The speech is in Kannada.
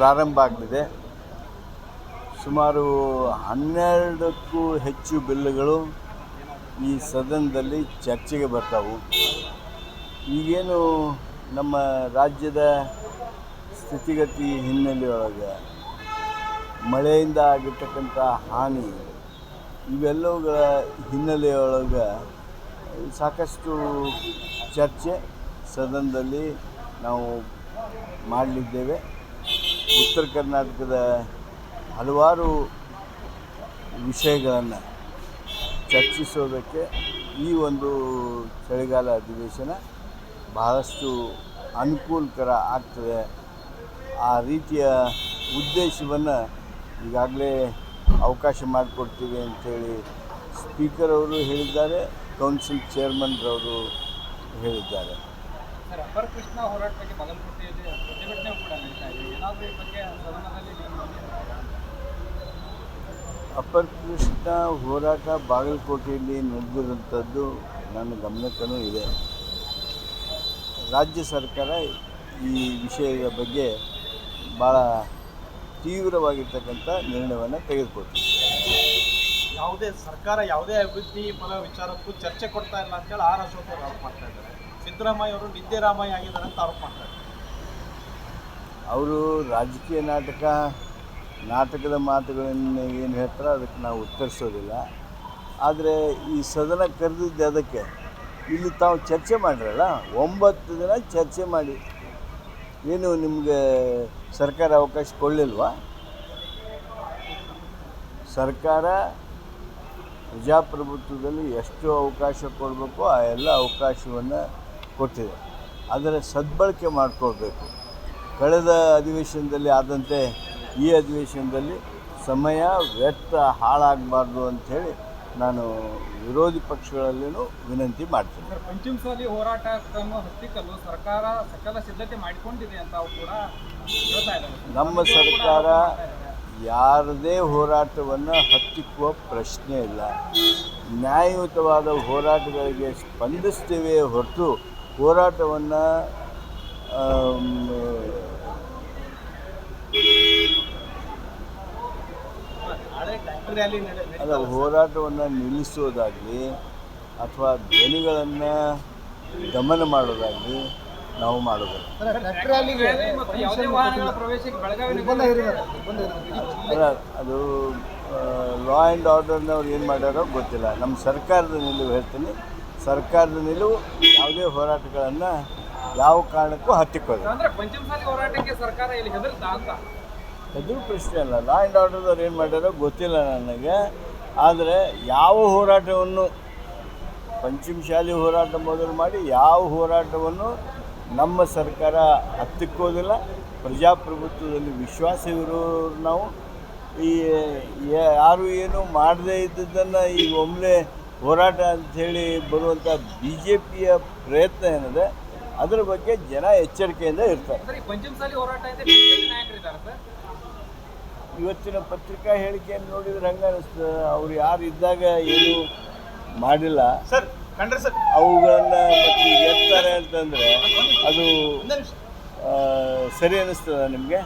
ಪ್ರಾರಂಭ ಆಗಲಿದೆ ಸುಮಾರು ಹನ್ನೆರಡಕ್ಕೂ ಹೆಚ್ಚು ಬಿಲ್ಲುಗಳು ಈ ಸದನದಲ್ಲಿ ಚರ್ಚೆಗೆ ಬರ್ತಾವು. ಈಗೇನು ನಮ್ಮ ರಾಜ್ಯದ ಸ್ಥಿತಿಗತಿ ಹಿನ್ನೆಲೆಯೊಳಗೆ ಮಳೆಯಿಂದ ಆಗಿರ್ತಕ್ಕಂಥ ಹಾನಿ, ಇವೆಲ್ಲವುಗಳ ಹಿನ್ನೆಲೆಯೊಳಗೆ ಸಾಕಷ್ಟು ಚರ್ಚೆ ಸದನದಲ್ಲಿ ನಾವು ಮಾಡಲಿದ್ದೇವೆ. ಉತ್ತರ ಕರ್ನಾಟಕದ ಹಲವಾರು ವಿಷಯಗಳನ್ನು ಚರ್ಚಿಸೋದಕ್ಕೆ ಈ ಒಂದು ಚಳಿಗಾಲ ಅಧಿವೇಶನ ಬಹಳಷ್ಟು ಅನುಕೂಲಕರ ಆಗ್ತದೆ. ಆ ರೀತಿಯ ಉದ್ದೇಶವನ್ನು ಈಗಾಗಲೇ ಅವಕಾಶ ಮಾಡಿಕೊಡ್ತೀವಿ ಅಂಥೇಳಿ ಸ್ಪೀಕರ್ ಅವರು ಹೇಳಿದ್ದಾರೆ, ಕೌನ್ಸಿಲ್ ಚೇರ್ಮನ್ರವರು ಹೇಳಿದ್ದಾರೆ. ಅಪರ ಕೃಷ್ಣ ಹೋರಾಟ ಬಗ್ಗೆ ಬಾಗಲಕೋಟೆಯಲ್ಲಿ ಪ್ರತಿಭಟನೆ ಕೂಡ ನಡೀತಾ ಇದೆ. ಏನಾದರೂ ಈ ಬಗ್ಗೆ ಸದನದಲ್ಲಿ ಅಪ್ಪರ್ ಕೃಷ್ಣ ಹೋರಾಟ ಬಾಗಲಕೋಟೆಯಲ್ಲಿ ನಡೆದಿರುವಂಥದ್ದು ನನ್ನ ಗಮನಕ್ಕೂ ಇದೆ. ರಾಜ್ಯ ಸರ್ಕಾರ ಈ ವಿಷಯದ ಬಗ್ಗೆ ಭಾಳ ತೀವ್ರವಾಗಿರ್ತಕ್ಕಂಥ ನಿರ್ಣಯವನ್ನು ತೆಗೆದುಕೊಳ್ತೀವಿ ಯಾವುದೇ ಸರ್ಕಾರ ಯಾವುದೇ ಅಭಿವೃದ್ಧಿ ಪರ ವಿಚಾರಕ್ಕೂ ಚರ್ಚೆ ಕೊಡ್ತಾ ಇಲ್ಲ ಅಂತೇಳಿ ಆರ್ ಅಶೋಕ್ ಅವರು ಮಾಡ್ತಾ ಇದ್ದಾರೆ. ಸಿದ್ದರಾಮಯ್ಯ ಅವರು ನಿದ್ದೆರಾಮಯ್ಯ ಆಗಿದ್ದಾರೆ ಅಂತ ಆರೋಪ ಮಾಡ್ತಾರೆ. ಅವರು ರಾಜಕೀಯ ನಾಟಕ, ನಾಟಕದ ಮಾತುಗಳನ್ನು ಏನು ಹೇಳ್ತಾರೋ ಅದಕ್ಕೆ ನಾವು ಉತ್ತರಿಸೋದಿಲ್ಲ. ಆದರೆ ಈ ಸದನ ಕರೆದಿದ್ದೆ ಅದಕ್ಕೆ. ಇಲ್ಲಿ ತಾವು ಚರ್ಚೆ ಮಾಡಿರಲ್ಲ ಒಂಬತ್ತು ದಿನ ಚರ್ಚೆ ಮಾಡಿ. ಏನು ನಿಮಗೆ ಸರ್ಕಾರ ಅವಕಾಶ ಕೊಡಲಿಲ್ವಾ? ಸರ್ಕಾರ ಪ್ರಜಾಪ್ರಭುತ್ವದಲ್ಲಿ ಎಷ್ಟು ಅವಕಾಶ ಕೊಡಬೇಕೋ, ಆ ಎಲ್ಲ ಅವಕಾಶವನ್ನು ಕೊಟ್ಟಿದೆ. ಅದರ ಸದ್ಬಳಕೆ ಮಾಡಿಕೊಳ್ಬೇಕು. ಕಳೆದ ಅಧಿವೇಶನದಲ್ಲಿ ಆದಂತೆ ಈ ಅಧಿವೇಶನದಲ್ಲಿ ಸಮಯ ವ್ಯರ್ಥ ಹಾಳಾಗಬಾರ್ದು ಅಂಥೇಳಿ ನಾನು ವಿರೋಧಿ ಪಕ್ಷಗಳಲ್ಲಿನೂ ವಿನಂತಿ ಮಾಡ್ತೀನಿ. ಸರ್ ಪಂಚಮಸಾಲಿ ಹೋರಾಟ ಹತ್ತಿಕ್ಕಲು ಸರ್ಕಾರ ಸಕಲ ಸಿದ್ಧತೆ ಮಾಡಿಕೊಂಡಿದೆ ಅಂತ ಕೂಡ ನಮ್ಮ ಸರ್ಕಾರ ಯಾರದೇ ಹೋರಾಟವನ್ನು ಹತ್ತಿಕ್ಕುವ ಪ್ರಶ್ನೆ ಇಲ್ಲ. ನ್ಯಾಯಯುತವಾದ ಹೋರಾಟಗಳಿಗೆ ಸ್ಪಂದಿಸ್ತೇವೆ ಹೊರತು ಹೋರಾಟವನ್ನು ಅಲ್ಲ, ಹೋರಾಟವನ್ನು ನಿಲ್ಲಿಸೋದಾಗಲಿ ಅಥವಾ ಧ್ವನಿಗಳನ್ನು ದಮನ ಮಾಡೋದಾಗಲಿ ನಾವು ಅಲ್ಲ, ಅದು ಲಾ ಆ್ಯಂಡ್ ಆರ್ಡರ್ನವ್ರು ಏನು ಮಾಡ್ಯಾರೋ ಗೊತ್ತಿಲ್ಲ. ನಮ್ಮ ಸರ್ಕಾರದ ನಿಲುವು ಹೇಳ್ತೀನಿ. ಸರ್ಕಾರದ ನಿಲುವು ಯಾವುದೇ ಹೋರಾಟಗಳನ್ನು ಯಾವ ಕಾರಣಕ್ಕೂ ಹತ್ತಿಕ್ಕೋದು. ಹೆದರು ಪ್ರಶ್ನೆ ಅಲ್ಲ. ಲಾ ಆ್ಯಂಡ್ ಆರ್ಡರ್ದವ್ರು ಏನು ಮಾಡ್ಯಾರೋ ಗೊತ್ತಿಲ್ಲ ನನಗೆ. ಆದರೆ ಯಾವ ಹೋರಾಟವನ್ನು ಪಂಚಮಶಾಲಿ ಹೋರಾಟ ಮೊದಲು ಮಾಡಿ ಯಾವ ಹೋರಾಟವನ್ನು ನಮ್ಮ ಸರ್ಕಾರ ಹತ್ತಿಕ್ಕೋದಿಲ್ಲ. ಪ್ರಜಾಪ್ರಭುತ್ವದಲ್ಲಿ ವಿಶ್ವಾಸವಿರೋರು ನಾವು. ಈ ಯಾರು ಏನು ಮಾಡದೇ ಇದ್ದದ್ದನ್ನು ಈಗ ಒಮ್ಮೆ ಹೋರಾಟ ಅಂಥೇಳಿ ಬರುವಂಥ ಬಿ ಜೆ ಪಿಯ ಪ್ರಯತ್ನ ಏನಿದೆ ಅದರ ಬಗ್ಗೆ ಜನ ಎಚ್ಚರಿಕೆಯಿಂದ ಇರ್ತಾರೆ. ಸರ್ ಈ ಹೋರಾಟ ಇದೆ ಬಿಜೆಪಿ ನಾಯಕರಿದ್ದಾರೆ ಸರ್. ಇವತ್ತಿನ ಪತ್ರಿಕಾ ಹೇಳಿಕೆಯನ್ನು ನೋಡಿದ್ರೆ ಹಂಗೆ ಅನಿಸ್ತದೆ ಅವ್ರು ಯಾರು ಇದ್ದಾಗ ಏನು ಮಾಡಿಲ್ಲ. ಸರ್ ಕಂಡ್ರೆ ಸರ್. ಅವುಗಳನ್ನು ಮತ್ತೆ ಎತ್ತಾರೆ ಅಂತಂದರೆ ಅದು ಸರಿ ಅನಿಸ್ತದ ನಿಮಗೆ?